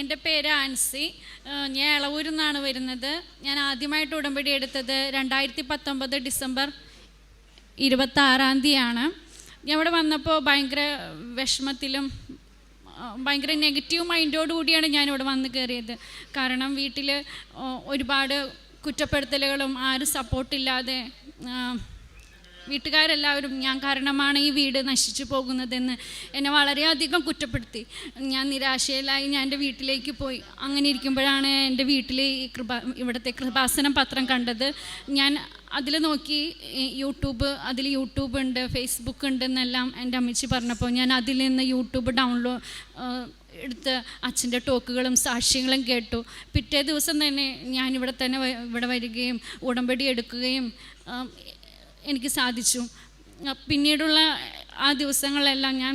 എന്റെ പേര് ആൻസി. ഞാൻ ഇളവൂരിൽ നിന്നാണ് വരുന്നത്. ഞാൻ ആദ്യമായിട്ട് ഉടമ്പടി എടുത്തത് രണ്ടായിരത്തി പത്തൊമ്പത് ഡിസംബർ ഇരുപത്തി ആറാം തീയതിയാണ്. ഞാൻ ഇവിടെ വന്നപ്പോൾ ഭയങ്കര വിഷമത്തിലും ഭയങ്കര നെഗറ്റീവ് മൈൻഡോട് കൂടിയാണ് ഞാൻ ഞാനിവിടെ വന്ന് കയറിയത്. കാരണം വീട്ടിൽ ഒരുപാട് കുറ്റപ്പെടുത്തലുകളും ആരും സപ്പോർട്ടില്ലാതെ വീട്ടുകാരെല്ലാവരും ഞാൻ കാരണമാണ് ഈ വീട് നശിച്ചു പോകുന്നതെന്ന് എന്നെ വളരെയധികം കുറ്റപ്പെടുത്തി. ഞാൻ നിരാശയിലായി ഞാൻ എന്റെ വീട്ടിലേക്ക് പോയി. അങ്ങനെ ഇരിക്കുമ്പോഴാണ് എന്റെ വീട്ടിൽ ഈ കൃപ ഇവിടുത്തെ കൃപാസനം പത്രം കണ്ടത്. ഞാൻ അതിൽ നോക്കി യൂട്യൂബ് അതിൽ യൂട്യൂബ് ഉണ്ട് ഫേസ്ബുക്ക് ഉണ്ട് എന്നെല്ലാം എന്റെ അമ്മച്ചി പറഞ്ഞപ്പോൾ ഞാൻ അതിൽ നിന്ന് യൂട്യൂബ് ഡൗൺലോഡ് എടുത്ത് അച്ഛന്റെ ടോക്കുകളും സാക്ഷ്യങ്ങളും കേട്ടു. പിറ്റേ ദിവസം തന്നെ ഞാൻ ഇവിടെ തന്നെ ഇവിടെ വരികയും ഉടമ്പടി എടുക്കുകയും എനിക്ക് സാധിച്ചു. പിന്നീടുള്ള ആ ദിവസങ്ങളെല്ലാം ഞാൻ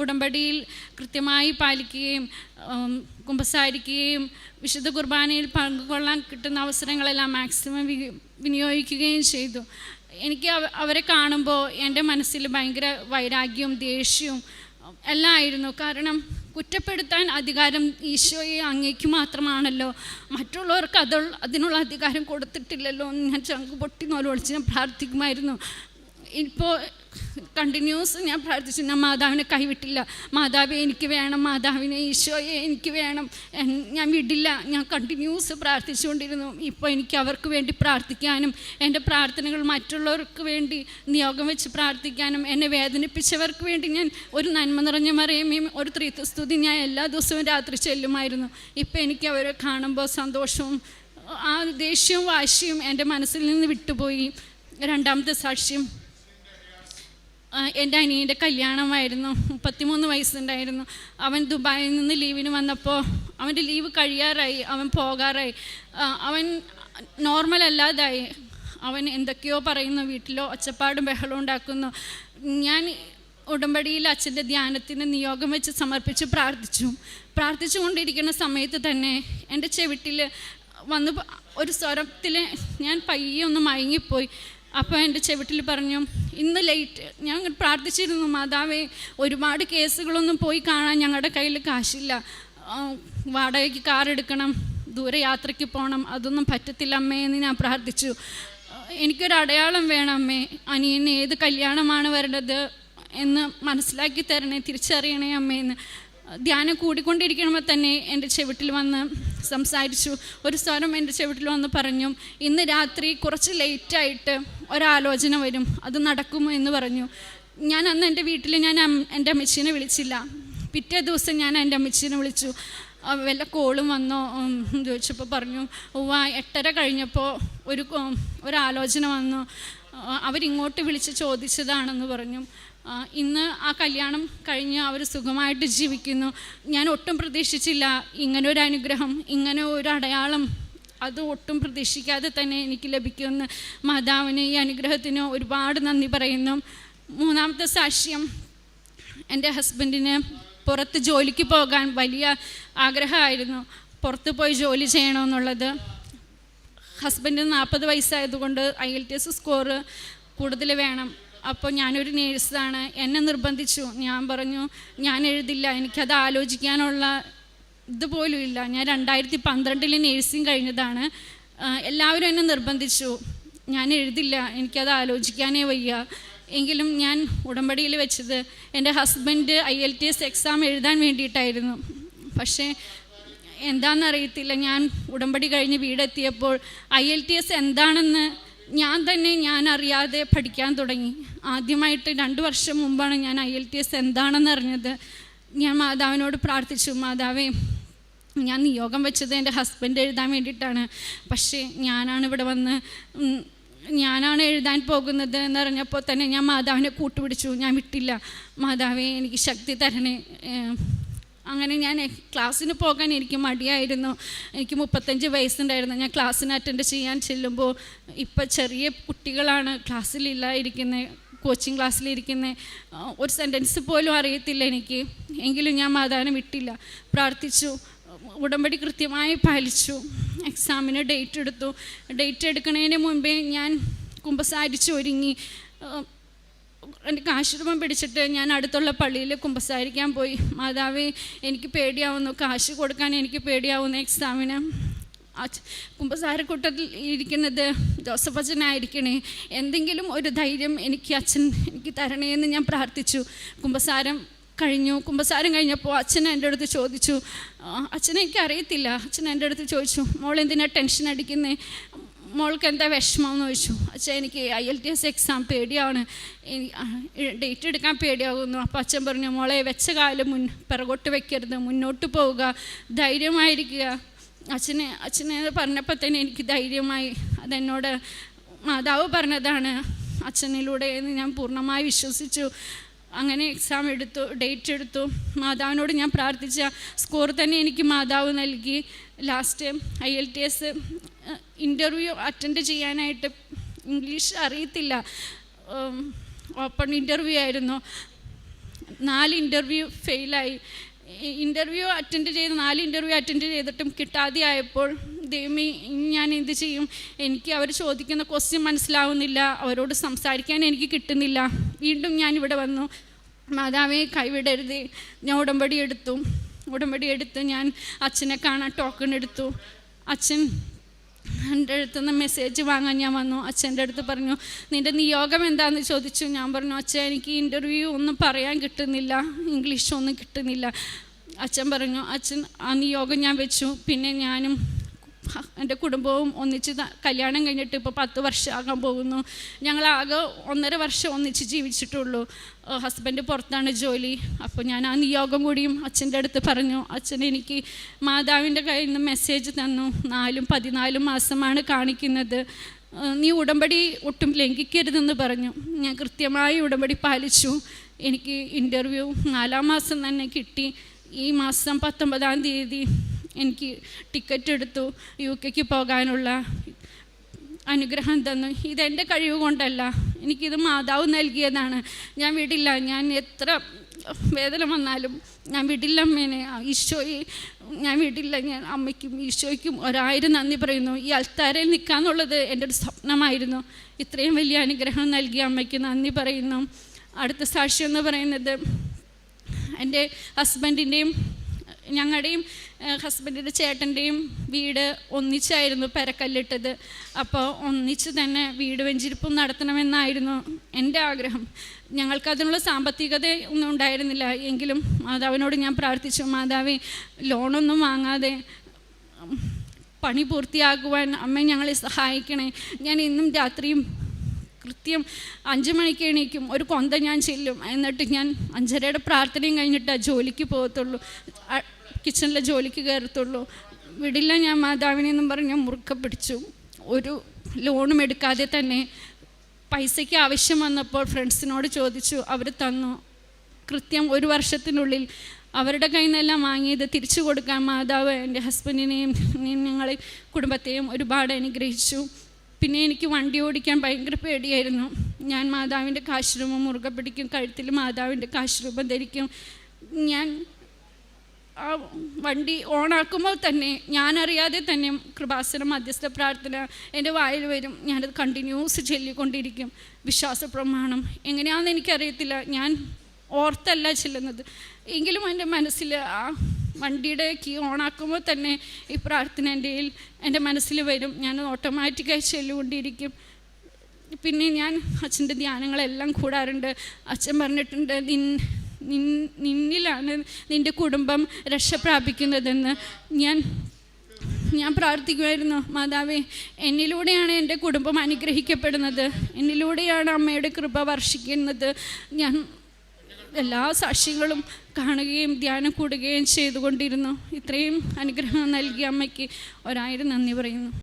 ഉടമ്പടിയിൽ കൃത്യമായി പാലിക്കുകയും കുമ്പസാരിക്കുകയും വിശുദ്ധ കുർബാനയിൽ പങ്കുകൊള്ളാൻ കിട്ടുന്ന അവസരങ്ങളെല്ലാം മാക്സിമം വിനിയോഗിക്കുകയും ചെയ്തു. എനിക്ക് അവരെ കാണുമ്പോൾ എന്റെ മനസ്സിൽ ഭയങ്കര വൈരാഗ്യവും ദേഷ്യവും എല്ലാം ആയിരുന്നു. കാരണം കുറ്റപ്പെടുത്താൻ അധികാരം ഈശോയെ അങ്ങേക്ക് മാത്രമാണല്ലോ. മറ്റുള്ളവർക്ക് അത് അതിനുള്ള അധികാരം കൊടുത്തിട്ടില്ലല്ലോ എന്ന് ഞാൻ ചങ്ക് പൊട്ടി നോലോളിച്ച് ഞാൻ പ്രാർത്ഥിക്കുമായിരുന്നു. ഇപ്പോൾ കണ്ടിന്യൂസ് ഞാൻ പ്രാർത്ഥിച്ചു ഞാൻ മാതാവിനെ കൈവിട്ടില്ല. മാതാവെ എനിക്ക് വേണം. മാതാവിനെ ഈശോയെ എനിക്ക് വേണം. ഞാൻ വിടില്ല. ഞാൻ കണ്ടിന്യൂസ് പ്രാർത്ഥിച്ചുകൊണ്ടിരുന്നു. ഇപ്പോൾ എനിക്ക് അവർക്ക് വേണ്ടി പ്രാർത്ഥിക്കാനും എന്റെ പ്രാർത്ഥനകൾ മറ്റുള്ളവർക്ക് വേണ്ടി നിയോഗം വെച്ച് പ്രാർത്ഥിക്കാനും എന്നെ വേദനിപ്പിച്ചവർക്ക് വേണ്ടി ഞാൻ ഒരു നന്മ നിറഞ്ഞ മറിയമേയും ഒരു ത്രീത്വസ്തുതി ഞാൻ എല്ലാ ദിവസവും രാത്രി ചെല്ലുമായിരുന്നു. ഇപ്പം എനിക്ക് അവരെ കാണുമ്പോൾ സന്തോഷവും ആ ദേഷ്യവും വാശിയും എന്റെ മനസ്സിൽ നിന്ന് വിട്ടുപോയി. രണ്ടാമത്തെ സാക്ഷ്യം എന്റെ അനിയന്റെ കല്യാണമായിരുന്നു. മുപ്പത്തിമൂന്ന് വയസ്സുണ്ടായിരുന്നു. അവൻ ദുബായിൽ നിന്ന് ലീവിന് വന്നപ്പോൾ അവന്റെ ലീവ് കഴിയാറായി. അവൻ പോകാറായി. അവൻ നോർമൽ അല്ലാതായി. അവൻ എന്തൊക്കെയോ പറയുന്നു. വീട്ടിലോ ഒച്ചപ്പാടും ബഹളവും ഉണ്ടാക്കുന്നു. ഞാൻ ഉടമ്പടിയിൽ അച്ഛന്റെ ധ്യാനത്തിന് നിയോഗം വെച്ച് സമർപ്പിച്ച് പ്രാർത്ഥിച്ചു. പ്രാർത്ഥിച്ചു കൊണ്ടിരിക്കുന്ന സമയത്ത് തന്നെ എന്റെ ചെവിട്ടിൽ വന്ന് ഒരു സ്വരത്തിൽ ഞാൻ പയ്യെ ഒന്ന് മയങ്ങിപ്പോയി. അപ്പോൾ എന്റെ ചെവിട്ടിൽ പറഞ്ഞു ഇന്ന് ലേറ്റ് ഞാൻ പ്രാർത്ഥിച്ചിരുന്നു മാതാവേ ഒരുപാട് കേസുകളൊന്നും പോയി കാണാൻ ഞങ്ങളുടെ കയ്യിൽ കാശില്ല. വാടകയ്ക്ക് കാർ എടുക്കണം ദൂരെ യാത്രയ്ക്ക് പോകണം അതൊന്നും പറ്റത്തില്ല അമ്മേ എന്ന് ഞാൻ പ്രാർത്ഥിച്ചു. എനിക്കൊരു അടയാളം വേണം അമ്മേ. അനിയന് ഏത് കല്യാണമാണ് വരേണ്ടത് എന്ന് മനസ്സിലാക്കി തരണേ തിരിച്ചറിയണേ അമ്മേന്ന് ധ്യാനം കൂടിക്കൊണ്ടിരിക്കുമ്പോൾ തന്നെ എന്റെ ചെവിട്ടിൽ വന്ന് സംസാരിച്ചു. ഒരു സ്വരം എന്റെ ചെവിട്ടിൽ വന്ന് പറഞ്ഞു ഇന്ന് രാത്രി കുറച്ച് ലേറ്റായിട്ട് ഒരാലോചന വരും. അത് നടക്കുമോ? എന്ന് പറഞ്ഞു. ഞാൻ അന്ന് എന്റെ വീട്ടിൽ ഞാൻ എന്റെ അമ്മച്ചീനെ വിളിച്ചില്ല. പിറ്റേ ദിവസം ഞാൻ എന്റെ അമ്മച്ചീനെ വിളിച്ചു. വല്ല കോളും വന്നോ? ചോദിച്ചപ്പോൾ പറഞ്ഞു ഉവ്വ എട്ടര കഴിഞ്ഞപ്പോൾ ഒരു ഒരാലോചന വന്നു. അവരിങ്ങോട്ട് വിളിച്ച് ചോദിച്ചതാണെന്ന് പറഞ്ഞു. ഇന്ന് ആ കല്യാണം കഴിഞ്ഞ് അവർ സുഖമായിട്ട് ജീവിക്കുന്നു. ഞാൻ ഒട്ടും പ്രതീക്ഷിച്ചില്ല. ഇങ്ങനെ ഒരു അനുഗ്രഹം ഇങ്ങനെ ഒരു അടയാളം അത് ഒട്ടും പ്രതീക്ഷിക്കാതെ തന്നെ എനിക്ക് ലഭിക്കുമെന്ന് മാതാവിന് ഈ അനുഗ്രഹത്തിന് ഒരുപാട് നന്ദി പറയുന്നു. മൂന്നാമത്തെ സാക്ഷ്യം എന്റെ ഹസ്ബൻഡിന് പുറത്ത് ജോലിക്ക് പോകാൻ വലിയ ആഗ്രഹമായിരുന്നു. പുറത്ത് പോയി ജോലി ചെയ്യണമെന്നുള്ളത്. ഹസ്ബൻഡിന് നാൽപ്പത് വയസ്സായതുകൊണ്ട് I L T S score കൂടുതൽ വേണം. അപ്പോൾ ഞാനൊരു നേഴ്സാണ്. എന്നെ നിർബന്ധിച്ചു. ഞാൻ പറഞ്ഞു ഞാൻ എഴുതില്ല. എനിക്കത് ആലോചിക്കാനുള്ള ഇതുപോലും ഇല്ല. ഞാൻ രണ്ടായിരത്തി പന്ത്രണ്ടിൽ നേഴ്സിംഗ് കഴിഞ്ഞതാണ്. എല്ലാവരും എന്നെ നിർബന്ധിച്ചു. ഞാൻ എഴുതില്ല. എനിക്കത് ആലോചിക്കാനേ വയ്യ. എങ്കിലും ഞാൻ ഉടമ്പടിയിൽ വെച്ചത് എന്റെ husband I L T S exam എഴുതാൻ വേണ്ടിയിട്ടായിരുന്നു. പക്ഷേ എന്താണെന്നറിയത്തില്ല ഞാൻ ഉടമ്പടി കഴിഞ്ഞ് വീടെത്തിയപ്പോൾ ഐ എൽ ടി എസ് എന്താണെന്ന് ഞാൻ തന്നെ ഞാൻ അറിയാതെ പഠിക്കാൻ തുടങ്ങി. ആദ്യമായിട്ട് രണ്ട് വർഷം മുമ്പാണ് ഞാൻ ഐ എൽ ടി എസ് എന്താണെന്ന് അറിഞ്ഞത്. ഞാൻ മാതാവിനോട് പ്രാർത്ഥിച്ചു. മാതാവേ ഞാൻ നിയോഗം വെച്ചത് എന്റെ ഹസ്ബൻഡ് എഴുതാൻ വേണ്ടിയിട്ടാണ്. പക്ഷേ ഞാനാണ് ഇവിടെ വന്ന് ഞാനാണ് എഴുതാൻ പോകുന്നത് എന്നറിഞ്ഞപ്പോൾ തന്നെ ഞാൻ മാതാവിനെ കൂട്ടുപിടിച്ചു. ഞാൻ വിട്ടില്ല. മാതാവേ എനിക്ക് ശക്തി തരണേ. അങ്ങനെ ഞാൻ ക്ലാസ്സിന് പോകാൻ എനിക്ക് മടിയായിരുന്നു. എനിക്ക് മുപ്പത്തഞ്ച് വയസ്സുണ്ടായിരുന്നു. ഞാൻ ക്ലാസ്സിന് അറ്റൻഡ് ചെയ്യാൻ ചെല്ലുമ്പോൾ ഇപ്പം ചെറിയ കുട്ടികളാണ് ക്ലാസ്സിലില്ലായിരിക്കുന്നത് കോച്ചിങ് ക്ലാസ്സിലിരിക്കുന്നത് ഒരു സെന്റൻസ് പോലും അറിയത്തില്ല എനിക്ക്. എങ്കിലും ഞാൻ മാതാവിനെ വിട്ടില്ല. പ്രാർത്ഥിച്ചു. ഉടമ്പടി കൃത്യമായി പാലിച്ചു. എക്സാമിന് ഡേറ്റ് എടുത്തു. ഡേറ്റ് എടുക്കുന്നതിന് മുമ്പേ ഞാൻ കുമ്പസാരിച്ച് ഒരുങ്ങി എന്റെ ആശ്രമം പിടിച്ചിട്ട് ഞാൻ അടുത്തുള്ള പള്ളിയിൽ കുമ്പസാരിക്കാൻ പോയി. മാതാവേ എനിക്ക് പേടിയാവുന്നു. കാശ് കൊടുക്കാൻ എനിക്ക് പേടിയാവുന്നു എക്സാമിന്. കുമ്പസാരക്കൂട്ടത്തിൽ ഇരിക്കുന്നത് ജോസഫ് അച്ഛനായിരിക്കണേ. എന്തെങ്കിലും ഒരു ധൈര്യം എനിക്ക് അച്ഛൻ എനിക്ക് തരണേ എന്ന് ഞാൻ പ്രാർത്ഥിച്ചു. കുമ്പസാരം കഴിഞ്ഞു. കുമ്പസാരം കഴിഞ്ഞപ്പോൾ അച്ഛൻ എന്റെ അടുത്ത് ചോദിച്ചു "ആ, അച്ഛനെ എനിക്ക് അറിയത്തില്ല അച്ഛൻ എന്റെ അടുത്ത് ചോദിച്ചു മോൾ എന്തിനാ ടെൻഷൻ അടിക്കുന്നേ? മോൾക്ക് എന്താ വിഷമം എന്ന് ചോദിച്ചു. അച്ഛൻ എനിക്ക് I L T S exam പേടിയാണ്. ഡേറ്റ് എടുക്കാൻ പേടിയാകുന്നു അപ്പം അച്ഛൻ പറഞ്ഞു മോളെ വെച്ച കാലം മുൻ പിറകോട്ട് വെക്കരുത്. മുന്നോട്ട് പോവുക. ധൈര്യമായിരിക്കുക. അച്ഛനെ അച്ഛനെ പറഞ്ഞപ്പോൾ തന്നെ എനിക്ക് ധൈര്യമായി. അതെന്നോട് മാതാവ് പറഞ്ഞതാണ്. അച്ഛനിലൂടെ എന്ന് ഞാൻ പൂർണമായി വിശ്വസിച്ചു. അങ്ങനെ എക്സാം എടുത്തു ഡേറ്റ് എടുത്തു. മാതാവിനോട് ഞാൻ പ്രാർത്ഥിച്ച സ്കോർ തന്നെ എനിക്ക് മാതാവ് നൽകി. Last I L T S interview attend ചെയ്യാനായിട്ട് ഇംഗ്ലീഷ് അറിയത്തില്ല. ഓപ്പൺ ഇന്റർവ്യൂ ആയിരുന്നു. നാല് ഇന്റർവ്യൂ ഫെയിലായി ഇന്റർവ്യൂ അറ്റൻഡ് ചെയ്ത് നാല് ഇന്റർവ്യൂ അറ്റൻഡ് ചെയ്തിട്ടും കിട്ടാതെ ആയപ്പോൾ ദൈവമേ ഞാൻ എന്ത് ചെയ്യും? എനിക്ക് അവർ ചോദിക്കുന്ന ക്വസ്റ്റ്യൻ മനസ്സിലാവുന്നില്ല. അവരോട് സംസാരിക്കാൻ എനിക്ക് കിട്ടുന്നില്ല. വീണ്ടും ഞാൻ ഇവിടെ വന്നു. മാതാവെ കൈവിടരുത്. ഞാൻ ഉടമ്പടി എടുത്തു. ഉടമ്പടി എടുത്ത് ഞാൻ അച്ഛനെ കാണാൻ ടോക്കൺ എടുത്തു. അച്ഛൻ എന്റെ അടുത്ത് നിന്ന് മെസ്സേജ് വാങ്ങാൻ ഞാൻ വന്നു. അച്ഛന്റെ അടുത്ത് പറഞ്ഞു നിന്റെ നിയോഗം എന്താണെന്ന് ചോദിച്ചു. ഞാൻ പറഞ്ഞു അച്ഛൻ എനിക്ക് ഇന്റർവ്യൂ ഒന്നും പറയാൻ കിട്ടുന്നില്ല. ഇംഗ്ലീഷ് ഒന്നും കിട്ടുന്നില്ല. അച്ഛൻ പറഞ്ഞു അച്ഛൻ ആ നിയോഗം ഞാൻ വെച്ചു. പിന്നെ ഞാനും എന്റെ കുടുംബവും ഒന്നിച്ച് കല്യാണം കഴിഞ്ഞിട്ട് ഇപ്പോൾ പത്ത് വർഷമാകാൻ പോകുന്നു. ഞങ്ങളാകെ ഒന്നര വർഷം ഒന്നിച്ച് ജീവിച്ചിട്ടുള്ളൂ. ഹസ്ബൻഡ് പുറത്താണ് ജോലി. അപ്പോൾ ഞാൻ ആ നിയോഗം കൂടിയും അച്ഛന്റെ അടുത്ത് പറഞ്ഞു. അച്ഛൻ എനിക്ക് മാതാവിന്റെ കയ്യിൽ നിന്ന് മെസ്സേജ് തന്നു. നാലും പതിനാലും മാസമാണ് കാണിക്കുന്നത്. നീ ഉടമ്പടി ഒട്ടും ലംഘിക്കരുതെന്ന് പറഞ്ഞു. ഞാൻ കൃത്യമായി ഉടമ്പടി പാലിച്ചു. എനിക്ക് ഇന്റർവ്യൂ നാലാം മാസം തന്നെ കിട്ടി. ഈ മാസം പത്തൊമ്പതാം തീയതി എനിക്ക് ടിക്കറ്റ് എടുത്തു. യു കെക്ക് പോകാനുള്ള അനുഗ്രഹം തന്നു. ഇതെന്റെ കഴിവ് കൊണ്ടല്ല. എനിക്കിത് മാതാവ് നൽകിയതാണ്. ഞാൻ വിടില്ല. ഞാൻ എത്ര വേദന വന്നാലും ഞാൻ വിടില്ല അമ്മേനെ. ഈശോയെ ഞാൻ വിടില്ല. ഞാൻ അമ്മയ്ക്കും ഈശോയ്ക്കും ഒരായിരം നന്ദി പറയുന്നു. ഈ അൽത്താരയിൽ നിൽക്കാന്നുള്ളത് എന്റെ ഒരു സ്വപ്നമായിരുന്നു. ഇത്രയും വലിയ അനുഗ്രഹം നൽകി അമ്മയ്ക്ക് നന്ദി പറയുന്നു. അടുത്ത സാക്ഷി എന്ന് പറയുന്നത് എന്റെ ഹസ്ബൻഡിന്റെയും ഞങ്ങളുടെയും ഹസ്ബൻഡിന്റെ ചേട്ടന്റെയും വീട് ഒന്നിച്ചായിരുന്നു പെരക്കല്ലിട്ടത്. അപ്പോൾ ഒന്നിച്ച് തന്നെ വീട് വെഞ്ചിരിപ്പും നടത്തണമെന്നായിരുന്നു എന്റെ ആഗ്രഹം. ഞങ്ങൾക്കതിനുള്ള സാമ്പത്തികത ഒന്നും ഉണ്ടായിരുന്നില്ല. എങ്കിലും മാതാവിനോട് ഞാൻ പ്രാർത്ഥിച്ചു മാതാവേ ലോണൊന്നും വാങ്ങാതെ പണി പൂർത്തിയാക്കുവാൻ അമ്മ ഞങ്ങളെ സഹായിക്കണേ. ഞാൻ ഇന്നും രാത്രിയും കൃത്യം അഞ്ച് മണിക്ക് എണീക്കും. ഒരു കൊന്ത ഞാൻ ചെല്ലും. എന്നിട്ട് ഞാൻ അഞ്ചരയുടെ പ്രാർത്ഥനയും കഴിഞ്ഞിട്ട് ജോലിക്ക് പോകത്തുള്ളൂ. കിച്ചണിലെ ജോലിക്ക് കയറത്തുള്ളൂ. വിടില്ല ഞാൻ മാതാവിനെ എന്നും പറഞ്ഞ് മുറുക്ക പിടിച്ചു. ഒരു ലോണും എടുക്കാതെ തന്നെ പൈസയ്ക്ക് ആവശ്യം വന്നപ്പോൾ ഫ്രണ്ട്സിനോട് ചോദിച്ചു അവർ തന്നു. കൃത്യം ഒരു വർഷത്തിനുള്ളിൽ അവരുടെ കയ്യിൽ നിന്നെല്ലാം വാങ്ങിയത് തിരിച്ചു കൊടുക്കാൻ മാതാവ് എന്റെ ഹസ്ബൻഡിനെയും ഞങ്ങളെ കുടുംബത്തെയും ഒരുപാട് അനുഗ്രഹിച്ചു. പിന്നെ എനിക്ക് വണ്ടി ഓടിക്കാൻ ഭയങ്കര പേടിയായിരുന്നു. ഞാൻ മാതാവിന്റെ കാശ്രൂപം മുറുകെ പിടിക്കും കഴുത്തിൽ മാതാവിന്റെ കാശ്രൂപം ധരിക്കും. ഞാൻ ആ വണ്ടി ഓണാക്കുമ്പോൾ തന്നെ ഞാനറിയാതെ തന്നെ കൃപാസനം മധ്യസ്ഥ പ്രാർത്ഥന എന്റെ വായിൽ വരും. ഞാനത് കണ്ടിന്യൂസ് ചൊല്ലിക്കൊണ്ടിരിക്കും. വിശ്വാസ പ്രമാണം എങ്ങനെയാണെന്ന് എനിക്കറിയത്തില്ല. ഞാൻ ഓർത്തല്ല ചെല്ലുന്നത്. എങ്കിലും എന്റെ മനസ്സിൽ ആ വണ്ടിയുടെ കീ ഓണാക്കുമ്പോൾ തന്നെ ഈ പ്രാർത്ഥന എന്റെ എന്റെ മനസ്സിൽ വരും. ഞാൻ ഓട്ടോമാറ്റിക്കായി ചെല്ലുകൊണ്ടിരിക്കും പിന്നെ ഞാൻ അച്ഛന്റെ ധ്യാനങ്ങളെല്ലാം കൂടാറുണ്ട്. അച്ഛൻ പറഞ്ഞിട്ടുണ്ട് നിൻ- നിന്നിലാണ് നിന്റെ കുടുംബം രക്ഷ പ്രാപിക്കുന്നതെന്ന് ഞാൻ ഞാൻ പ്രാർത്ഥിക്കുമായിരുന്നു. മാതാവേ എന്നിലൂടെയാണ് എന്റെ കുടുംബം അനുഗ്രഹിക്കപ്പെടുന്നത്. എന്നിലൂടെയാണ് അമ്മയുടെ കൃപ വർഷിക്കുന്നത്. ഞാൻ എല്ലാ സാക്ഷ്യങ്ങളും കാണുകയും ധ്യാനം കൂടുകയും ചെയ്തുകൊണ്ടിരുന്നു. ഇത്രയും അനുഗ്രഹം നൽകിയ അമ്മയ്ക്ക് ഒരായിരം നന്ദി പറയുന്നു.